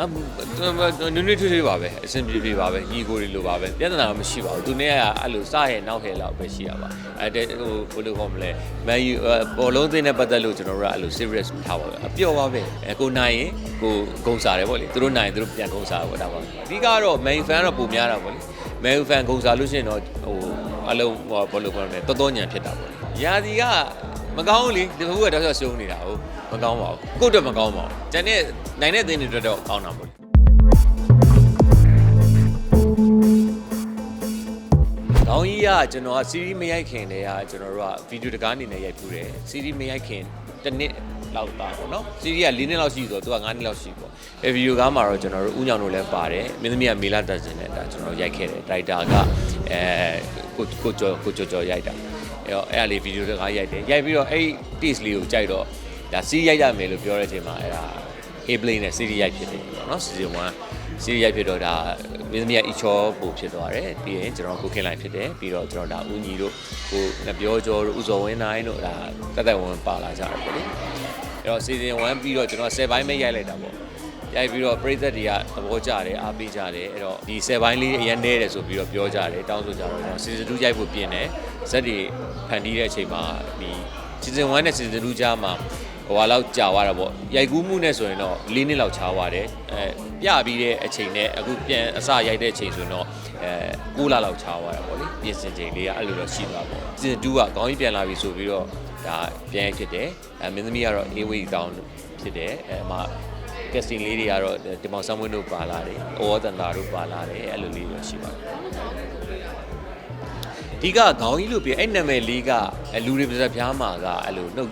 အမ်နွေ့နွေ့ထွေးထွေးပါပဲအဆင်ပြေပြေပါပဲညီကိုတွေလိုပါပဲပြဿနာတော့မရှိပါဘူးသူနဲ့ကအဲ့လိုစရဲ့နောက်ရဲ့လောက်ပဲရှိရပါအဲ့တဲ့ဟိုဘယ်လိုခေါ်မလဲမန်ယူဘောလုံးသင်းနဲ့ပတ်သက်လို့ကျွန်တော်တို့ကအဲ့လို serious မထားပါဘူးအပျော်ပါပဲအဲကိုနိုင်ရင်ကိုဂုံစားတယ်ပေါ့လေသူတို့နိုင်ရင်သူတို့ပြန်ဂုံစားပေါ့ဒါပါအဓိကတော့ main fan တော့ပုံများတာပေါ့လေ main fan ဂုံစားလို့ရှိရင်တော့ဟိုအလုံးဟိုဘယ်လိုခေါ်မလဲတော်တော်ညံဖြစ်တာပေါ့လေရာဒီက မကောင်းဘူးလေဒီဘက်ကတော့ရှုံးနေတာဟုတ်မကောင်းပါဘူးကိုယ့်အတွက်မကောင်းပါဘူးကျန်တဲ့နိုင်တဲ့သင်းတွေအတွက်တော့ကောင်းတာပေါ့လေ။ကောင်းကြီးကကျွန်တော်ကစီးရီးမရိုက်ခင်တည်းကကျွန်တော်တို့ကဗီဒီယိုတကားအနေနဲ့ရိုက်ပူတယ်။စီးရီးမရိုက်ခင်တစ်နှစ်လောက်ပါပေါ့နော်။စီးရီးက၄နှစ်လောက်ရှိဆိုတော့သူက9နှစ်လောက်ရှိပေါ့။အဲဗီဒီယိုကားမှာတော့ကျွန်တော်တို့ဥညောင်တို့လည်းပါတယ်။မင်းသမီးကမေလာတက်စင်နဲ့ဒါကျွန်တော်ရိုက်ခဲ့တယ်။ဒရိုက်တာကအဲကိုကိုကျော်ကိုကျော်ကျော်ရိုက်တာ။ အဲတော့အဲ့ဒါလေးဗီဒီယိုတကားရိုက်တယ်။ရိုက်ပြီးတော့အဲ့ taste လေးကိုကြိုက်တော့ဒါစီးရိုက်ရမယ်လို့ပြောတဲ့အချိန်မှာအဲ့ဒါ A plane နဲ့ series ရိုက်ဖြစ်တယ်ပေါ့နော် season 1 series ရိုက်ဖြစ်တော့ဒါမင်းသမီးကအီချောပို့ဖြစ်သွားတယ်ပြီးရင်ကျွန်တော်ကိုခင်လိုက်ဖြစ်တယ်ပြီးတော့ကျွန်တော်ဒါဦးညီတို့ကိုငပြောကျော်တို့ဦးစော်ဝင်းနိုင်တို့ဒါတက်တက်ဝင်ပါလာကြတယ်ပေါ့လေအဲ့တော့ season 1ပြီးတော့ကျွန်တော်10ဘိုင်းပဲရိုက်လိုက်တာပေါ့ ရိုက်ပြီးတော့ပြည်သက်တွေကသဘောကျတယ်အားပေးကြတယ်အဲ့တော့ဒီ10ဘိုင်းလေးအရင်နေတယ်ဆိုပြီးတော့ပြောကြတယ်တောင်းဆိုကြတော့ကျွန်တော် season 2ရိုက်ဖို့ပြင်တယ်ဇက်တွေဖန်တီးတဲ့အချိန်မှာဒီ season 1နဲ့ season 2ကြားမှာဟိုဟာလောက်ကြာသွားတာပေါ့ရိုက်ကူးမှုနဲ့ဆိုရင်တော့၄နှစ်လောက်ခြားသွားတယ်အဲပြပြီးတဲ့အချိန်နဲ့အခုပြန်အစရိုက်တဲ့အချိန်ဆိုရင်တော့အဲ9လလောက်ခြားသွားတာပေါ့လေပြင်ဆင်ချိန်လေးကအဲ့လိုတော့ရှိသွားပေါ့ season 2ကခေါင်းကြီးပြန်လာပြီဆိုပြီးတော့ဒါပြန်ရိုက်ဖြစ်တယ်အဲမင်းသမီးကတော့ A way down ဖြစ်တယ်အဲမှာ casting လေးတွေကတော့ဒီမောင်ဆမ်ဝင်းတို့ပါလာတယ်။အော်တန်တာတို့ပါလာတယ်အဲ့လိုလေးတော့ရှိပါတယ်။ဒီကခေါင်းကြီးလို့ပြအဲ့နာမည်လေးကအဲ့လူတွေပါးပြားမှာကအဲ့လိုနှုတ်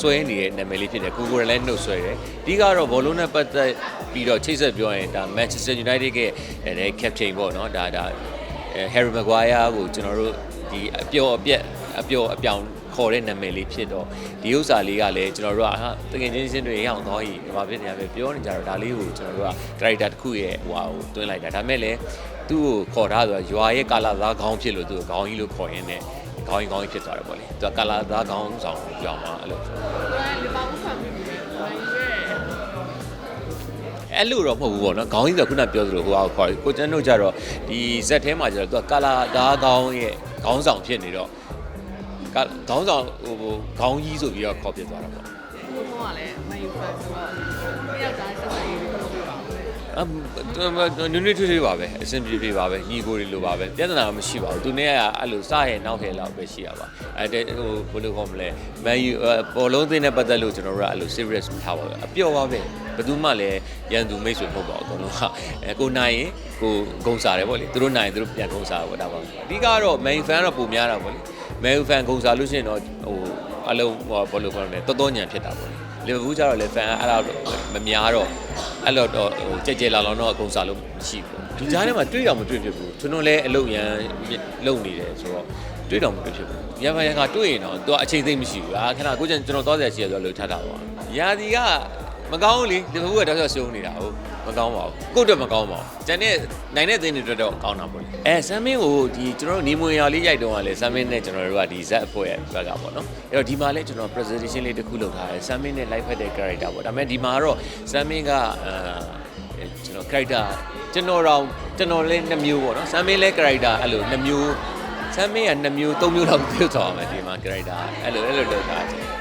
ဆွဲနေတဲ့နာမည်လေးဖြစ်တယ်ကိုကိုရလည်းနှုတ်ဆွဲတယ်။ဒီကတော့ဘောလုံးနဲ့ပတ်သက်ပြီးတော့ချိတ်ဆက်ပြောရင်ဒါ Manchester United ကအဲ captain ပေါ့နော်ဒါဒါ Harry Maguire ကိုကျွန်တော်တို့ဒီအပျော်အပြက်အပျော်အပြောင် ခေါ်တဲ့နာမည်လေးဖြစ်တော့ဒီဥစ္စာလေးကလည်းကျွန်တော်တို့ကဟာတကယ်ချင်းချင်းတွေရအောင်သွားကြီးဘာဖြစ်နေရပဲပြောနေကြတော့ဒါလေးကိုကျွန်တော်တို့က character တစ်ခုရဲ့ဟိုဟာကိုတွင်းလိုက်တာဒါမဲ့လည်းသူ့ကိုခေါ်ထားဆိုတော့ရွာရဲ့ကာလာသားခေါင်းဖြစ်လို့သူ့ကိုခေါင်းကြီးလို့ခေါ်ရင်းနဲ့ခေါင်းကြီးခေါင်းကြီးဖြစ်သွားတယ်ပေါ့လေသူကကာလာသားခေါင်းဆောင်ပြောင်းမှာအဲ့လိုအဲ့လိုတော့မဟုတ်ဘူးပေါ့နော်ခေါင်းကြီးဆိုခုနပြောသလိုဟိုဟာခေါ်ကိုကျွန်တော်တို့ကြတော့ဒီဇက်ထဲမှာကြတော့သူကကာလာသားခေါင်းရဲ့ခေါင်းဆောင်ဖြစ်နေတော့ ခေါင်းဆောင်ဟိုခေါင်းကြီးဆိုပြီးတော့ခေါ်ပြသွားတာပေါ့ဘုံကလည်းမယူဖက်ဆိုတော့တယောက်သားဆက်ဆံရေးကိုလုပ်ပြပါဦးအမ်နွေးနွေးထွေးထွေးပါပဲအဆင်ပြေပြေပါပဲညီကိုတွေလိုပါပဲပြဿနာမရှိပါဘူးသူနဲ့ကအဲ့လိုစရဲနောက်ရဲလောက်ပဲရှိရပါအဲ့တဲ့ဟိုဘယ်လိုခေါ်မလဲမန်ယူပေါ်လုံးသင်းနဲ့ပတ်သက်လို့ကျွန်တော်တို့ကအဲ့လို serious မထားပါဘူးအပျော်ပါပဲဘယ်သူမှလည်းရန်သူမိတ်ဆွေမဟုတ်ပါဘူးအကုန်လုံးကအဲကိုနိုင်ရင်ကိုဂုံစားတယ်ပေါ့လေသူတို့နိုင်ရင်သူတို့ပြန်ဂုံစားတယ်ပေါ့ဒါပါအဓိကတော့ main fan တော့ပုံများတာပေါ့လေ main fan ဂုံစားလို့ရှိရင်တော့ဟိုအလုံးဟိုဘယ်လိုခေါ်မလဲတော်တော်ညံဖြစ်တာပေါ့လေလီဗာပူးကျတော့လေ fan အဲ့လိုမများတော့အဲ့လိုတော့ဟိုကြဲကြဲလာလောတော့အကုန်စားလို့မရှိဘူးဒီကြားထဲမှာတွေ့တော့မတွေ့ဖြစ်ဘူးကျွန်တော်လည်းအလုပ်ရန်လုပ်နေတယ်ဆိုတော့တွေ့တော့မတွေ့ဖြစ်ဘူးရပါရကတွေ့ရင်တော့သူကအချိန်သိမ့်မရှိဘူးအာခဏကိုကျန်ကျွန်တော်သွားစရာရှိရဆိုတော့လှုပ်ထတာပါရာဒီကမကောင်းဘူးလေလီဗာပူးကတော့ရှုံးနေတာဟုတ် မကောင်းပါဘူးကိုယ့်အတွက်မကောင်းပါဘူးကျန်တဲ့နိုင်တဲ့သင်းတွေအတွက်တော့ကောင်းတာပေါ့လေအဲဆမ်မင်းကိုဒီကျွန်တော်တို့နေမွေရာလေးရိုက်တော့ကလေဆမ်မင်းနဲ့ကျွန်တော်တို့ကဒီဇက်အဖွဲ့ရဲ့ဘက်ကပေါ့နော်အဲ့တော့ဒီမှာလဲကျွန်တော် presentation လေးတစ်ခုလုပ်ထားတယ်ဆမ်မင်းနဲ့ live ဖက်တဲ့ character ပေါ့ဒါပေမဲ့ဒီမှာကတော့ဆမ်မင်းကအဲကျွန်တော် character ကျွန်တော်တော့ကျွန်တော်လည်းနှစ်မျိုးပေါ့နော်ဆမ်မင်းလဲ character အဲ့လိုနှစ်မျိုးဆမ်မင်းကနှစ်မျိုးသုံးမျိုးလောက်ပြုတ်သွားအောင်မယ်ဒီမှာ character အဲ့လိုအဲ့လိုလုပ်ထားတယ်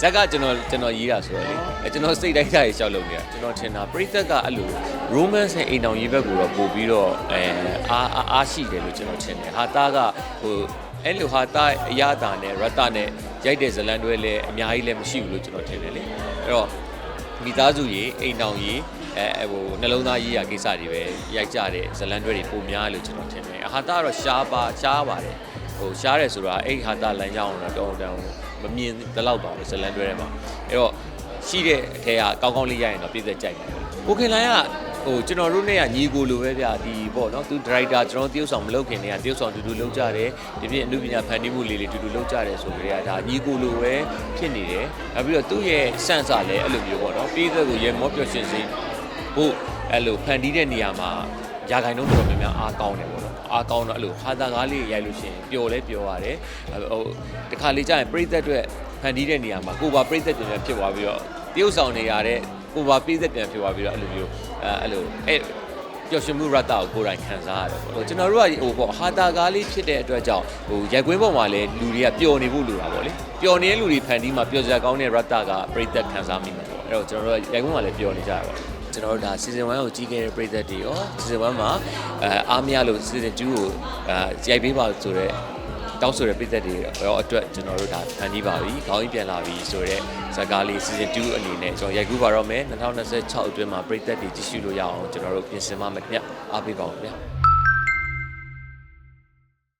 ဇက်ကကျွန်တော်ကျွန်တော်ရေးတာဆိုတော့လေအဲကျွန်တော်စိတ်တိုင်းတိုင်းရှောက်လုပ်နေတာကျွန်တော်ထင်တာပရိသတ်ကအဲ့လို romance နဲ့အိမ်အောင်ရေးဘက်ကိုတော့ပို့ပြီးတော့အဲအားအားအားရှိတယ်လို့ကျွန်တော်ထင်တယ်ဟာသားကဟိုအဲ့လိုဟာသားအရသာနဲ့ရတနဲ့ရိုက်တဲ့ဇလန်တွဲလည်းအများကြီးလည်းမရှိဘူးလို့ကျွန်တော်ထင်တယ်လေအဲ့တော့မိသားစုရေးအိမ်အောင်ရေးအဲဟိုနှလုံးသားရေးရကိစ္စတွေပဲရိုက်ကြတဲ့ဇလန်တွဲတွေပုံများလို့ကျွန်တော်ထင်တယ်ဟာသားကတော့ရှားပါရှားပါတယ် ဟိုရှားတယ်ဆိုတာအဲ့ဟာသားလမ်းကြောင်းတော့တောင်းတောင်းမမြင်တလောက်ပါဘူးဇလန်တွဲထဲမှာအဲ့တော့ရှိတဲ့အထက်ကကောင်းကောင်းလေးရရင်တော့ပြည့်စက်ကြိုက်တယ်ကိုခင်လိုင်းကဟိုကျွန်တော်တို့နဲ့ကညီကိုလိုပဲဗျာဒီပေါ့နော်သူဒရိုက်တာကျွန်တော်တရုပ်ဆောင်မလုပ်ခင်တည်းကတရုပ်ဆောင်တူတူလုပ်ကြတယ်ဒီပြင်အမှုပညာဖန်တီးမှုလေးလေးတူတူလုပ်ကြတယ်ဆိုကြတဲ့ကဒါညီကိုလိုပဲဖြစ်နေတယ်နောက်ပြီးတော့သူ့ရဲ့စန့်စာလည်းအဲ့လိုမျိုးပေါ့နော်ပြည့်စက်ကိုရေမောပျော်ရွှင်စေဖို့အဲ့လိုဖန်တီးတဲ့နေရာမှာ ရာခိုင်နှုန်းတော်တော်များများအားကောင်းတယ်ပေါ့နော်အားကောင်းတော့အဲ့လိုဟာတာကားလေးရိုက်လို့ရှိရင်ပျော်လဲပျော်ရတယ်ဟိုတခါလေးကြာရင်ပြိသက်အတွက်ဖန်တီးတဲ့နေရာမှာကိုပါပြိသက်ပြန်ပြန်ဖြစ်သွားပြီးတော့တရုပ်ဆောင်နေရတဲ့ကိုပါပေးသက်ပြန်ဖြစ်သွားပြီးတော့အဲ့လိုမျိုးအဲအဲ့လိုအဲ့ပျော်ရွှင်မှုရတ္တကိုကိုယ်တိုင်ခံစားရတယ်ပေါ့ဟိုကျွန်တော်တို့ကဟိုပေါ့ဟာတာကားလေးဖြစ်တဲ့အတွက်ကြောင့်ဟိုရိုက်ကွင်းပေါ်မှာလည်းလူတွေကပျော်နေဖို့လိုတာပေါ့လေပျော်နေတဲ့လူတွေဖန်တီးမှာပျော်စရာကောင်းတဲ့ရတ္တကပြိသက်ခံစားမိမှာပေါ့အဲ့တော့ကျွန်တော်တို့ကရိုက်ကွင်းမှာလည်းပျော်နေကြရပါ ကျွန်တော်တို့ဒါ season 1ကိုကြီးခဲ့တဲ့ပရိသတ်တွေရော season 1မှာအဲအားမရလို့ season 2ကိုအဲရိုက်ပေးပါဆိုတော့တောင်းဆိုတဲ့ပြည်သက်တွေရောအတွက်ကျွန်တော်တို့ဒါဖန်တီးပါပြီ။ခေါင်းကြီးပြန်လာပြီဆိုတော့ဇာကားလေး season 2အနေနဲ့ကျွန်တော်ရိုက်ကူးပါတော့မယ်2026အတွင်းမှာပြည်သက်တွေကြည့်ရှုလို့ရအောင်ကျွန်တော်တို့ပြင်ဆင်ပါမယ်ခင်ဗျ။အားပေးပါဦးခင်ဗျ။